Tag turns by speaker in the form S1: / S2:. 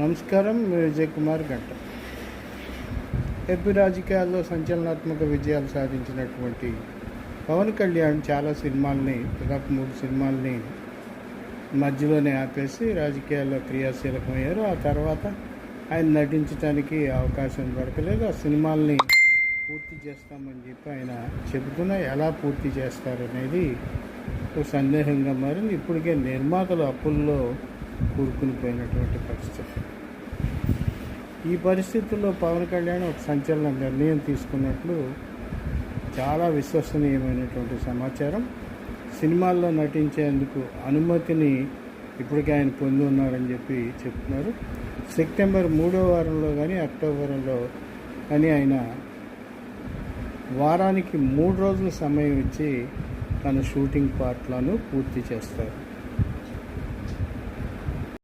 S1: నమస్కారం విజయ్ కుమార్ గంట. ఏపీ రాజకీయాల్లో సంచలనాత్మక విజయాలు సాధించినటువంటి పవన్ కళ్యాణ్ చాలా సినిమాల్ని దాదాపు మూడు సినిమాల్ని మధ్యలోనే ఆపేసి రాజకీయాల్లో క్రియాశీలకమయ్యారు. ఆ తర్వాత ఆయన నటించడానికి అవకాశం దొరకలేదు. ఆ సినిమాల్ని పూర్తి చేస్తామని చెప్పి ఆయన చెబుతున్నా ఎలా పూర్తి చేస్తారనేది ఒక సందేహంగా మారింది. ఇప్పటికే నిర్మాతలు అప్పుల్లో కూరుకుని పోయినటువంటి పరిస్థితి. ఈ పరిస్థితుల్లో పవన్ కళ్యాణ్ ఒక సంచలన నిర్ణయం తీసుకున్నట్లు చాలా విశ్వసనీయమైనటువంటి సమాచారం. సినిమాల్లో నటించేందుకు అనుమతిని ఇప్పటికే ఆయన పొంది ఉన్నారని చెప్పి చెప్తున్నారు. సెప్టెంబర్ మూడో వారంలో కానీ అక్టోబర్లో కానీ ఆయన వారానికి మూడు రోజులు సమయం ఇచ్చి తన షూటింగ్ పార్ట్లను పూర్తి చేస్తారు.